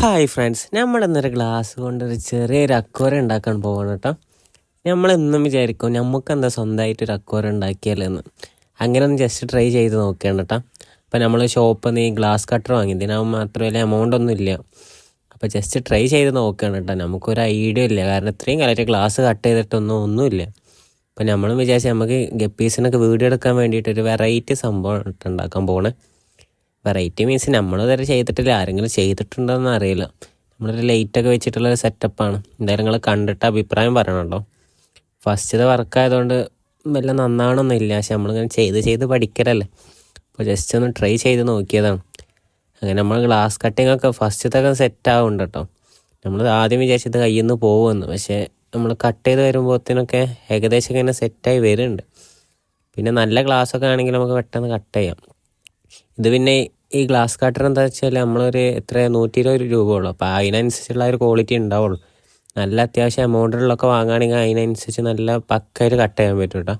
Hi friends നമ്മൾ ഇന്നൊരു glass കൊണ്ടൊരു ചെറിയൊരു അക്വറി ഉണ്ടാക്കാൻ പോവാണ് കേട്ടോ. നമ്മളെന്നും വിചാരിക്കും നമുക്ക് എന്താ സ്വന്തമായിട്ട് ഒരു അക്വരം ഉണ്ടാക്കിയാലെന്ന്. അങ്ങനെ ഒന്ന് ജസ്റ്റ് ട്രൈ ചെയ്ത് നോക്കുകയാണ് കേട്ടോ. അപ്പോൾ നമ്മൾ ഷോപ്പിൽ നിന്ന് ഈ ഗ്ലാസ് കട്ടർ വാങ്ങി. ഇതിനാകുമ്പോൾ മാത്രമല്ല എമൗണ്ട് ഒന്നും ഇല്ല. അപ്പോൾ ജസ്റ്റ് ട്രൈ ചെയ്ത് നോക്കുകയാണ് കേട്ടോ. നമുക്കൊരു ഐഡിയ ഇല്ല. കാരണം ഇത്രയും കാലമായിട്ട് ഗ്ലാസ് കട്ട് ചെയ്തിട്ടൊന്നും ഒന്നുമില്ല അപ്പോൾ നമ്മളും വിചാരിച്ചാൽ നമുക്ക് ഗപ്പീസിനൊക്കെ വീഡിയോ എടുക്കാൻ വേണ്ടിയിട്ട് ഒരു വെറൈറ്റി സംഭവം ഉണ്ടാക്കാൻ പോകണേ വെറൈറ്റി മീൻസ് നമ്മൾ ഇതുവരെ ചെയ്തിട്ടില്ല. ആരെങ്കിലും ചെയ്തിട്ടുണ്ടോയെന്ന് അറിയില്ല. നമ്മളൊരു ലൈറ്റൊക്കെ വെച്ചിട്ടുള്ള ഒരു സെറ്റപ്പാണ് എന്തായാലും നിങ്ങൾ കണ്ടിട്ട് അഭിപ്രായം പറയണം ഫസ്റ്റ് ഫസ്റ്റത്തെ വർക്കായതുകൊണ്ട് വല്ല നന്നാവണമെന്നില്ല പക്ഷെ നമ്മളിങ്ങനെ ചെയ്ത് ചെയ്ത് പഠിക്കലല്ലേ. അപ്പോൾ ജസ്റ്റ് ഒന്ന് ട്രൈ ചെയ്ത് നോക്കിയതാണ്. അങ്ങനെ നമ്മൾ ഗ്ലാസ് കട്ടിംഗ് ഒക്കെ ഫസ്റ്റത്തൊക്കെ സെറ്റ് ആവുന്നുണ്ട് കേട്ടോ. നമ്മൾ ആദ്യം വിചാരിച്ചത് കയ്യിൽ നിന്ന് പോകുമെന്ന് പക്ഷേ നമ്മൾ കട്ട് ചെയ്ത് വരുമ്പോഴത്തേനൊക്കെ ഏകദേശം ഇങ്ങനെ സെറ്റായി വരുന്നുണ്ട്. പിന്നെ നല്ല ഗ്ലാസ് ഒക്കെ ആണെങ്കിൽ നമുക്ക് പെട്ടെന്ന് കട്ട് ചെയ്യാം. ഇത് പിന്നെ ഈ ഗ്ലാസ് കട്ടർ എന്താ വെച്ചാൽ നമ്മളൊരു എത്ര? നൂറ്റി ഇരുപത് രൂപ ഉള്ളൂ അപ്പോൾ അതിനനുസരിച്ചുള്ള ഒരു ക്വാളിറ്റി ഉണ്ടാവുള്ളൂ. നല്ല അത്യാവശ്യം എമൗണ്ടിലൊക്കെ വാങ്ങുകയാണെങ്കിൽ അതിനനുസരിച്ച് നല്ല പക്കായിട്ട് കട്ട് ചെയ്യാൻ പറ്റും കേട്ടോ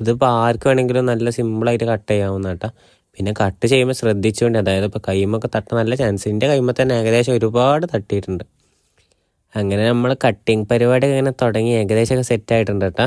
ഇതിപ്പോൾ ആർക്ക് വേണമെങ്കിലും നല്ല സിമ്പിളായിട്ട് കട്ട് ചെയ്യാവുന്ന കേട്ടോ പിന്നെ കട്ട് ചെയ്യുമ്പോൾ ശ്രദ്ധിച്ചുകൊണ്ട് അതായത് ഇപ്പോൾ കൈമൊക്കെ തട്ട നല്ല ചാൻസ് എന്റെ കൈമ തന്നെ ഏകദേശം ഒരുപാട് തട്ടിയിട്ടുണ്ട്. അങ്ങനെ നമ്മൾ കട്ടിങ് പരിപാടി അങ്ങനെ തുടങ്ങി ഏകദേശമൊക്കെ സെറ്റ് ആയിട്ടുണ്ട് കേട്ടോ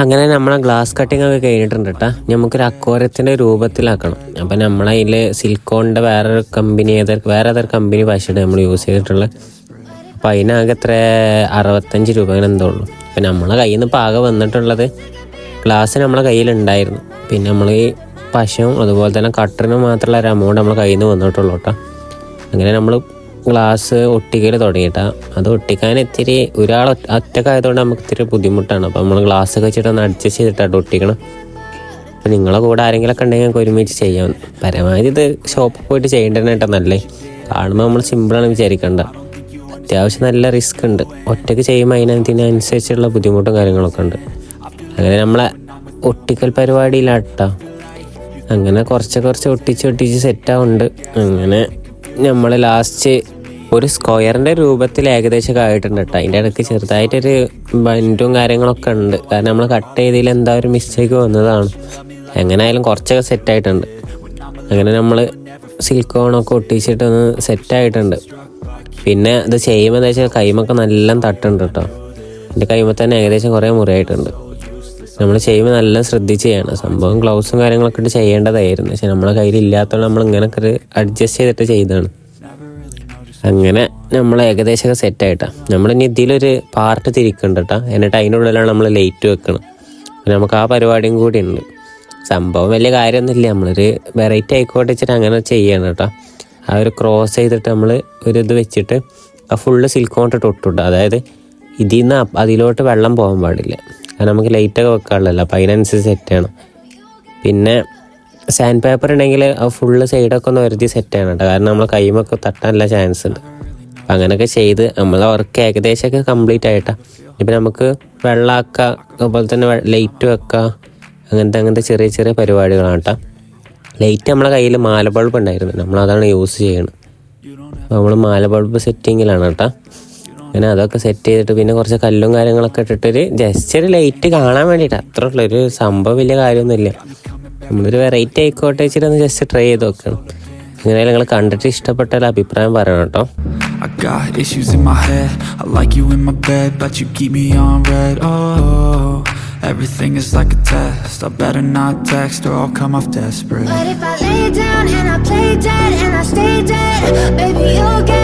അങ്ങനെ നമ്മളെ ഗ്ലാസ് കട്ടിംഗ് ഒക്കെ കഴിഞ്ഞിട്ടുണ്ട് കേട്ടോ നമുക്കൊരു അക്വാറിയത്തിന്റെ രൂപത്തിലാക്കണം. അപ്പം നമ്മളതിൽ സിൽക്കോണിന്റെ വേറൊരു കമ്പനി ഏതൊരു വേറെ ഏതൊരു കമ്പനി പശയുടെ നമ്മൾ യൂസ് ചെയ്തിട്ടുള്ള. അപ്പം അതിനാകെ എത്ര? അറുപത്തഞ്ച് രൂപ അങ്ങനെ എന്തോ ഉള്ളൂ. അപ്പം നമ്മളെ കയ്യിൽ നിന്ന് പാകം വന്നിട്ടുള്ളത് ഗ്ലാസ് നമ്മളെ കയ്യിലുണ്ടായിരുന്നു. പിന്നെ നമ്മൾ ഈ പശയും അതുപോലെ തന്നെ കട്ടറിനും മാത്രമുള്ള ഒരു എമൗണ്ട് നമ്മളെ കയ്യിൽ നിന്ന് വന്നിട്ടുള്ളൂ കേട്ടോ അങ്ങനെ നമ്മൾ ഗ്ലാസ് ഒട്ടിക്കൽ തുടങ്ങിയിട്ടാ. അത് ഒട്ടിക്കാൻ ഇത്തിരി ഒരാൾ ഒറ്റക്കായതുകൊണ്ട് നമുക്ക് ഇത്തിരി ബുദ്ധിമുട്ടാണ്. അപ്പോൾ നമ്മൾ ഗ്ലാസ് ഒക്കെ വെച്ചിട്ട് ഒന്ന് അഡ്ജസ്റ്റ് ചെയ്തിട്ടാണ് ഒട്ടിക്കണം അപ്പോൾ നിങ്ങളെ കൂടെ ആരെങ്കിലുമൊക്കെ ഉണ്ടെങ്കിൽ നമുക്ക് ഒരുമിച്ച് ചെയ്യാം. പരമാവധി ഇത് ഷോപ്പിൽ പോയിട്ട് ചെയ്യേണ്ടത് കേട്ടോ നല്ലേ കാണുമ്പോൾ നമ്മൾ സിമ്പിളാണ് വിചാരിക്കേണ്ട. അത്യാവശ്യം നല്ല റിസ്ക് ഉണ്ട്. ഒറ്റയ്ക്ക് ചെയ്യുമ്പോൾ അതിനനുസരിച്ചുള്ള ബുദ്ധിമുട്ടും കാര്യങ്ങളൊക്കെ ഉണ്ട്. അങ്ങനെ നമ്മളെ ഒട്ടിക്കൽ പരിപാടിയിലാട്ടോ. അങ്ങനെ കുറച്ച് കുറച്ച് ഒട്ടിച്ച് ഒട്ടിച്ച് സെറ്റാവുണ്ട് അങ്ങനെ നമ്മൾ ലാസ്റ്റ് ഒരു സ്ക്വയറിന്റെ രൂപത്തിൽ ഏകദേശം ആയിട്ടുണ്ട് കേട്ടോ അതിന്റെ ഇടയ്ക്ക് ചെറുതായിട്ടൊരു ബന്റും കാര്യങ്ങളൊക്കെ ഉണ്ട്. കാരണം നമ്മൾ കട്ട് ചെയ്തതിൽ എന്താ ഒരു മിസ്റ്റേക്ക് വന്നതാണ്. എങ്ങനെയായാലും കുറച്ചൊക്കെ സെറ്റായിട്ടുണ്ട് അങ്ങനെ നമ്മൾ സിൽക്കോണൊക്കെ ഒട്ടിച്ചിട്ടൊന്ന് സെറ്റായിട്ടുണ്ട് പിന്നെ ഇത് ചെയ്യുമ്പോൾ എന്താ വെച്ചാൽ കൈമൊക്കെ നല്ല തട്ടുണ്ട് കേട്ടോ എന്റെ കൈമ തന്നെ ഏകദേശം കുറേ മുറിയായിട്ടുണ്ട്. നമ്മൾ ചെയ്യുമ്പോൾ നല്ല ശ്രദ്ധിച്ച് ചെയ്യണം. സംഭവം ഗ്ലൗസും കാര്യങ്ങളൊക്കെ ഇട്ട് ചെയ്യേണ്ടതായിരുന്നു. പക്ഷെ നമ്മളെ കയ്യിൽ ഇല്ലാത്തതുകൊണ്ട് നമ്മൾ ഇങ്ങനെയൊക്കെ ഒരു അഡ്ജസ്റ്റ് ചെയ്തിട്ട് ചെയ്തതാണ്. അങ്ങനെ നമ്മൾ ഏകദേശമൊക്കെ സെറ്റായിട്ടാണ് നമ്മളിനി ഇതിലൊരു പാർട്ട് തിരിക്കുന്നുണ്ട് കേട്ടോ എന്നിട്ട് അതിന്റെ ഉള്ളിലാണ് നമ്മൾ ലൈറ്റ് വെക്കണം നമുക്ക് ആ പരിപാടിയും കൂടി ഉണ്ട്. സംഭവം വലിയ കാര്യമൊന്നുമില്ല. നമ്മളൊരു വെറൈറ്റി ആയിക്കോട്ടെ വെച്ചിട്ട് അങ്ങനെ ചെയ്യണം കേട്ടോ ആ ഒരു ക്രോസ് ചെയ്തിട്ട് നമ്മൾ ഒരു ഇത് വെച്ചിട്ട് ആ ഫുള്ള് സിൽക്ക് ഇട്ട് ഒട്ടിട്ട് അതായത് ഇതിൽ നിന്ന് അതിലോട്ട് വെള്ളം പോകാൻ പാടില്ല. കാരണം നമുക്ക് ലൈറ്റൊക്കെ വെക്കാനുള്ളല്ലോ അപ്പോൾ അതിനനുസരിച്ച് സെറ്റ് ചെയ്യണം. പിന്നെ സാൻഡ് പേപ്പർ ഉണ്ടെങ്കിൽ ഫുള്ള് സൈഡൊക്കെ ഒന്ന് വരുത്തി സെറ്റ് ചെയ്യണം കേട്ടോ. കാരണം നമ്മൾ കൈമൊക്കെ തട്ടാനുള്ള ചാൻസ് ഉണ്ട്. അപ്പം അങ്ങനെയൊക്കെ ചെയ്ത് നമ്മളെ വർക്ക് ഏകദേശമൊക്കെ കംപ്ലീറ്റ് ആയിട്ടാണ് ഇപ്പം നമുക്ക് വെള്ളമാക്കുക അതുപോലെ തന്നെ ലൈറ്റ് വെക്കുക അങ്ങനത്തെ അങ്ങനത്തെ ചെറിയ ചെറിയ പരിപാടികളാണ് കേട്ടോ. ലൈറ്റ് നമ്മളെ കയ്യിൽ മാല ബൾബ് ഉണ്ടായിരുന്നു. നമ്മളതാണ് യൂസ് ചെയ്യുന്നത് അപ്പോൾ നമ്മൾ മാല ബൾബ് സെറ്റിങ്ങിലാണ് കേട്ടോ. അങ്ങനെ അതൊക്കെ സെറ്റ് ചെയ്തിട്ട് പിന്നെ കുറച്ച് കല്ലും കാര്യങ്ങളൊക്കെ ഇട്ടിട്ടൊരു ജസ്റ്റ് ഒരു ലൈറ്റ് കാണാൻ വേണ്ടിയിട്ട്. അത്ര ഉള്ളൊരു സംഭവം വലിയ കാര്യമൊന്നുമില്ല. നമ്മളൊരു വെറൈറ്റി ആയിക്കോട്ടെ വെച്ചിട്ട് ഒന്ന് ജസ്റ്റ് ട്രൈ ചെയ്ത് നോക്കണം അങ്ങനെ നിങ്ങൾ കണ്ടിട്ട് ഇഷ്ടപ്പെട്ടാൽ അഭിപ്രായം പറയണം കേട്ടോ I got issues in my head. I like you in my bed, but you keep me on red. Oh, everything is like a test. I better not text or I'll come off desperate. But if I lay down and I play dead and I stay dead, baby, you'll get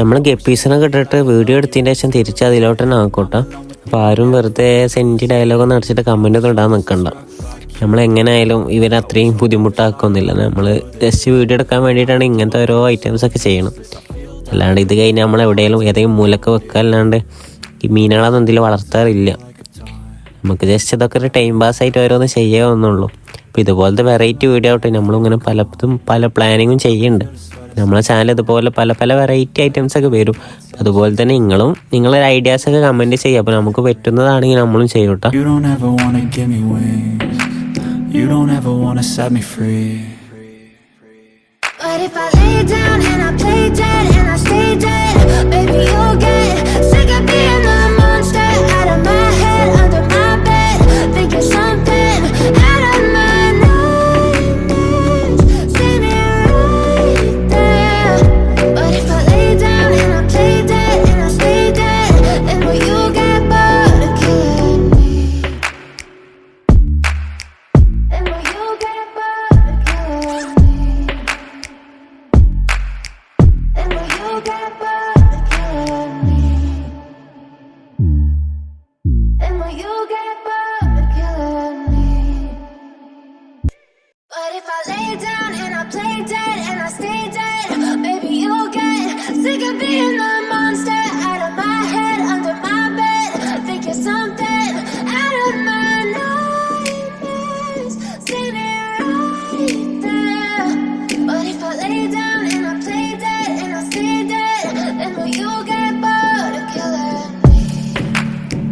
നമ്മൾ ഗപ്പീസിനൊക്കെ ഇട്ടിട്ട് video എടുത്തതിന്റെ ശേഷം തിരിച്ച് അതിലോട്ട് തന്നെ ആക്കോട്ടെ. അപ്പോൾ ആരും വെറുതെ senti ഡയലോഗൊന്നും അടിച്ചിട്ട് കമന്റ് ഇടാൻ നിൽക്കണ്ട നമ്മൾ എങ്ങനെയായാലും ഇവരെ അത്രയും ബുദ്ധിമുട്ടാക്കൊന്നുമില്ല നമ്മൾ ജസ്റ്റ് വീഡിയോ എടുക്കാൻ വേണ്ടിയിട്ടാണ് ഇങ്ങനത്തെ ഓരോ ഐറ്റംസ് ഒക്കെ ചെയ്യണം അല്ലാണ്ട് ഇത് കഴിഞ്ഞാൽ നമ്മൾ എവിടെയെങ്കിലും ഏതെങ്കിലും മൂലൊക്കെ വെക്കുക അല്ലാണ്ട് ഈ മീനുകളൊന്നും എന്തെങ്കിലും വളർത്താറില്ല. നമുക്ക് ജസ്റ്റ് ഇതൊക്കെ ഒരു ടൈം പാസ് ആയിട്ട് ഓരോന്ന് ചെയ്യാവുന്നുള്ളൂ അപ്പോൾ ഇതുപോലത്തെ വെറൈറ്റി വീഡിയോ ആവട്ടെ. നമ്മളിങ്ങനെ പലതും പല പ്ലാനിങ്ങും ചെയ്യുന്നുണ്ട് നമ്മളെ ചാനൽ ഇതുപോലെ പല പല വെറൈറ്റി ഐറ്റംസ് ഒക്കെ വരും. അതുപോലെ തന്നെ നിങ്ങളും നിങ്ങളൊരു ഐഡിയാസ് ഒക്കെ കമന്റ് ചെയ്യുക അപ്പോൾ നമുക്ക് പറ്റുന്നതാണെങ്കിൽ നമ്മളും ചെയ്യും കേട്ടോ You don't ever wanna set me free. But if I lay down and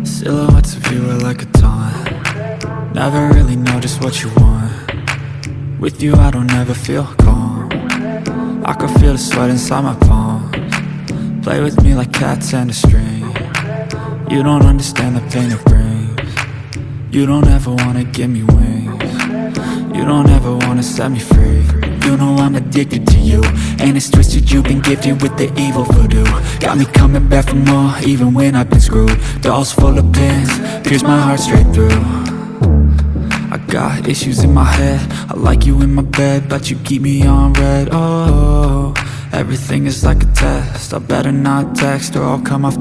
Silhouettes of you are like a taunt. Never really know just what you want. With you I don't ever feel calm. I can feel the sweat inside my palms. Play with me like cats and a string. You don't understand the pain it brings. You don't ever wanna give me wings. You don't ever wanna set me free You know I'm addicted to you. And it's twisted you've been gifted with the evil voodoo. Got me coming back for more even when I've been screwed. Dolls full of pins, pierce my heart straight through. I got issues in my head. I like you in my bed, but you keep me on red. Oh, everything is like a test. I better not text or I'll come off